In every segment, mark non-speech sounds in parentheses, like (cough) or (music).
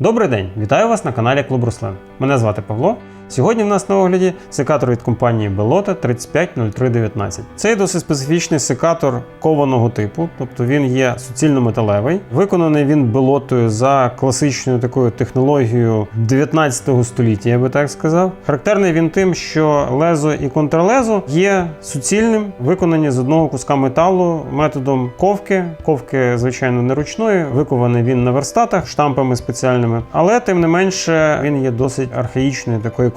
Добрий день! Вітаю вас на каналі Клуб Руслан. Мене звати Павло. Сьогодні в нас на огляді секатор від компанії Belota 350319. Це досить специфічний секатор кованого типу, тобто він є суцільно-металевий. Виконаний він белотою за класичною такою технологією 19 століття, я би так сказав. Характерний він тим, що лезо і контрлезо є суцільним, виконані з одного куска металу методом ковки. Ковки, звичайно, не ручної, викований він на верстатах штампами спеціальними, але тим не менше він є досить архаїчної такої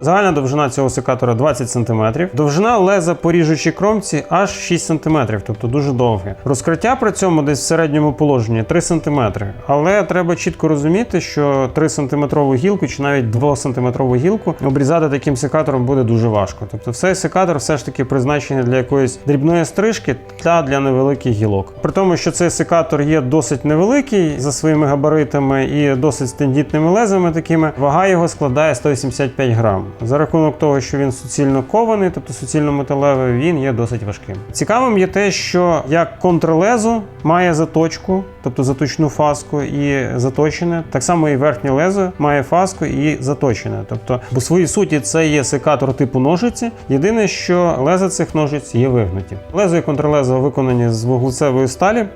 Загальна довжина цього секатора 20 см. Довжина леза по ріжучій кромці аж 6 см, тобто дуже довге. Розкриття при цьому десь в середньому положенні 3 см. Але треба чітко розуміти, що 3 см гілку чи навіть 2 см гілку обрізати таким секатором буде дуже важко. Тобто, цей секатор все ж таки призначений для якоїсь дрібної стрижки та для невеликих гілок. При тому, що цей секатор є досить невеликий за своїми габаритами і досить тендітними лезами такими, вага його складає 185 грам. За рахунок того, що він суцільно кований, тобто суцільно металевий, він є досить важким. Цікавим є те, що як контрлезо має заточку, тобто заточну фаску і заточене, так само і верхнє лезо має фаску і заточене. Тобто, по своїй суті, це є секатор типу ножиці. Єдине, що леза цих ножиць є вигнуті. Лезо і контрлезо виконані з вуглецевої сталі.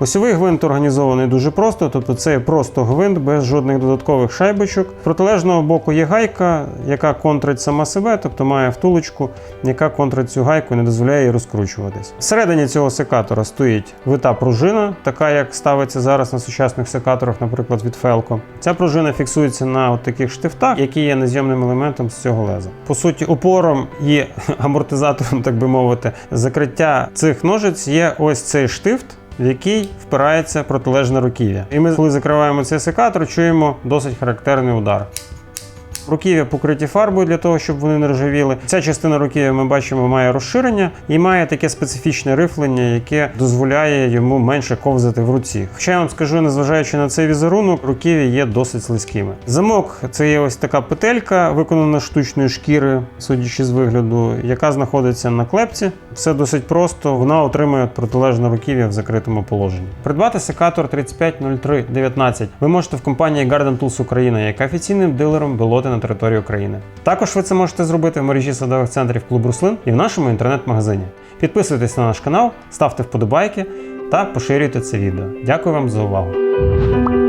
Осьовий гвинт організований дуже просто, тобто це просто гвинт без жодних додаткових шайбочок. Протилежного боку є гайка, яка контрить сама себе, тобто має втулочку, яка контрить цю гайку і не дозволяє їй розкручуватись. Всередині цього секатора стоїть вита пружина, така як ставиться зараз на сучасних секаторах, наприклад, від Felco. Ця пружина фіксується на от таких штифтах, які є незйомним елементом з цього леза. По суті, опором і (laughs) амортизатором, так би мовити, закриття цих ножиць є ось цей штифт в який впирається протилежне руків'я. І ми, коли закриваємо цей секатор, чуємо досить характерний удар. Руків'я покриті фарбою для того, щоб вони не ржавіли. Ця частина руків'я ми бачимо має розширення і має таке специфічне рифлення, яке дозволяє йому менше ковзати в руці. Хоча я вам скажу, незважаючи на цей візерунок, руків'я є досить слизькими. Замок це є ось така петелька, виконана з штучної шкіри, судячи з вигляду, яка знаходиться на клепці. Все досить просто, вона отримує протилежне руків'я в закритому положенні. Придбати секатор 350319 ви можете в компанії Garden Tools Україна, яка офіційним дилером Белоти на території України. Також ви це можете зробити в мережі садових центрів Клуб Руслин і в нашому інтернет-магазині. Підписуйтесь на наш канал, ставте вподобайки та поширюйте це відео. Дякую вам за увагу!